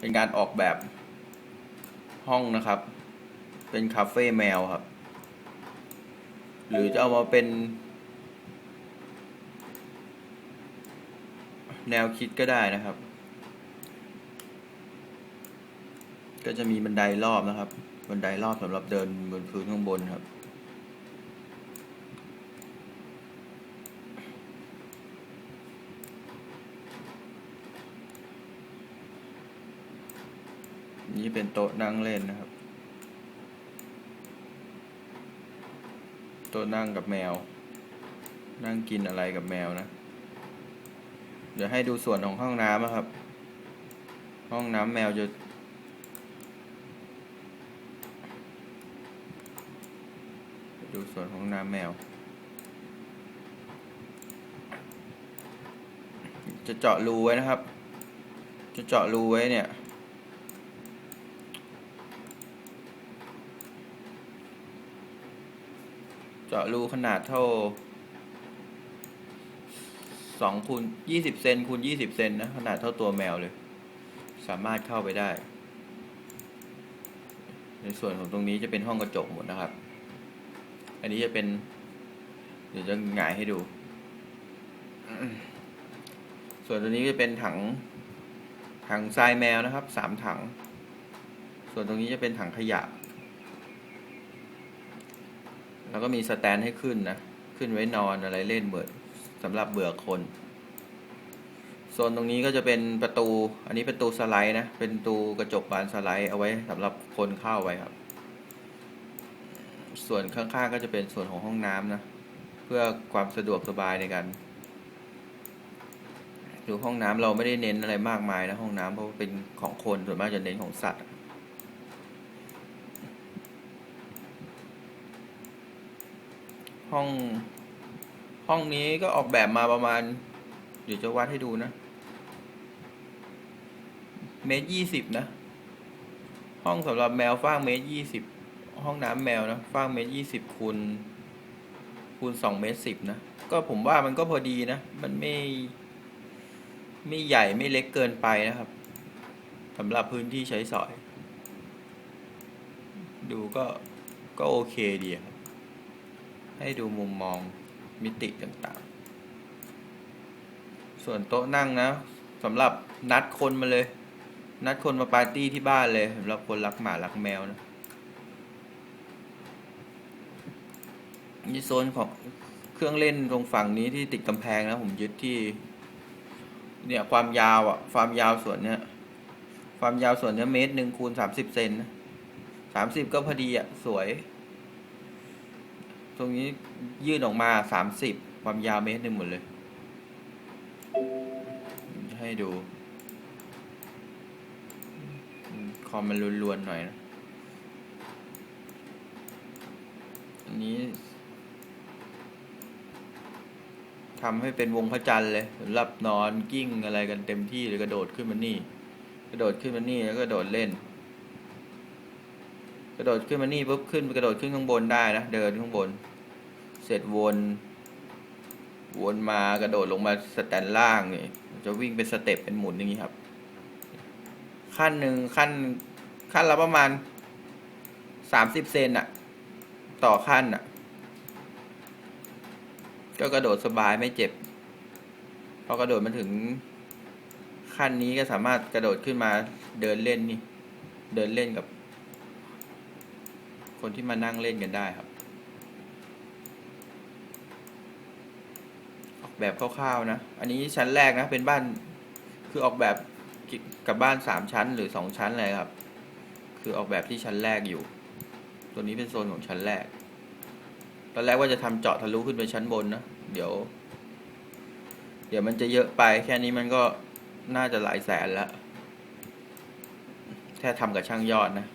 เป็นการออกแบบห้องนะครับ เป็นคาเฟ่แมวครับ หรือจะเอามาเป็น แนวคิดก็ได้นะครับ ก็จะมีบันไดรอบนะครับ บันไดรอบสำหรับเดินบนพื้นข้างบนครับ นี่เป็นโต๊ะนั่งเล่นนะครับ โต๊ะนั่งกับแมว นั่งกินอะไรกับแมวนะ เดี๋ยวให้ดูส่วนของห้องน้ำนะครับ ห้องน้ำแมวจะดูส่วนของน้ำแมว จะเจาะรูไว้นะครับ จะเจาะรูไว้เนี่ย เจาะรูขนาดเท่าสองคูณยี่สิบเซนคูณยี่สิบเซนนะขนาดเท่าตัวแมวเลย สามารถเข้าไปได้ ในส่วนของตรงนี้จะเป็นห้องกระจกหมดนะครับ อันนี้จะเป็น เดี๋ยวจะหงายให้ดู ส่วนตัวนี้จะเป็นถัง ถังทรายแมวนะครับสามถัง ส่วนตรงนี้จะเป็นถังขยะ แล้วก็มีสแตนให้ขึ้นนะ ขึ้นไว้นอนอะไรเล่นเบื่อสำหรับเบื่อคนโซนตรงนี้ก็จะเป็นประตู อันนี้เป็นประตูสไลด์นะ เป็นประตูกระจกบานสไลด์เอาไว้สำหรับคนเข้าไว้ครับ ส่วนข้างๆก็จะเป็นส่วนของห้องน้ำนะ เพื่อความสะดวกสบายในการดูห้องน้ำเราไม่ได้เน้นอะไรมากมายนะห้องน้ำเพราะเป็นของคนส่วนมากจะเน้นของสัตว์ ห้อง ห้องนี้ก็ออกแบบมาประมาณ เดี๋ยวจะวัดให้ดูนะ เมตรยี่สิบนะ ห้องสำหรับแมวฟางเมตรยี่สิบ ห้องน้ำแมวนะฟางเมตรยี่สิบคูณคูณสองเมตรสิบนะ ก็ผมว่ามันก็พอดีนะ มันไม่ ไม่ใหญ่ไม่เล็กเกินไปนะครับสำหรับพื้นที่ใช้สอย ดูก็ก็โอเคดีครับ ให้ดูมุมมองมิติต่างๆ ส่วนโต๊ะนั่งนะสำหรับนัดคนมาเลย นัดคนมาปาร์ตี้ที่บ้านเลยสำหรับคนรักหมารักแมวนะนี่โซนของเครื่องเล่นตรงฝั่งนี้ที่ติดกำแพงนะผมยึดที่ เนี่ยความยาวอะความยาวส่วนเนี้ยความยาวส่วนเนี้ยเมตรหนึ่งคูณสามสิบเซนนะสามสิบก็พอดีอะสวย ตรงนี้ยื่นออกมาสามสิบความยาวเมตรหนึ่งหมดเลย ให้ดู คอมมันล้วนๆหน่อยนะ อันนี้ทำให้เป็นวงพระจันทร์เลยสำหรับนอนกิ้งอะไรกันเต็มที่เลยกระโดดขึ้นมานี่ กระโดดขึ้นมานี่แล้วก็โดดเล่น ระโดดขึ้นมานี่ปุ๊บขึ้นไปกระโดดขึ้นข้างบนได้นะเดินข้างบน เสร็จวน วนมากระโดดลงมาสแตนล่างนี่จะวิ่งเป็นสเต็ปเป็นหมุนอย่างนี้ครับ ขั้นหนึ่งขั้นขั้นละประมาณสามสิบเซนอะต่อขั้นอะก็กระโดดสบายไม่เจ็บ พอกระโดดมาถึงขั้นนี้ก็สามารถกระโดดขึ้นมาเดินเล่นนี่ เดินเล่นกับ คนที่มานั่งเล่นกันได้ครับ ออกแบบคร่าวๆนะ อันนี้ชั้นแรกนะ เป็นบ้าน คือออกแบบกับบ้านสามชั้นหรือสองชั้นเลยครับ คือออกแบบที่ชั้นแรกอยู่ ตัวนี้เป็นโซนของชั้นแรก ตอนแรกว่าจะทำเจาะทะลุขึ้นไปชั้นบนนะ เดี๋ยว เดี๋ยวมันจะเยอะไป แค่นี้มันก็น่าจะหลายแสนแล้วแค่ทำกับช่างยอดนะ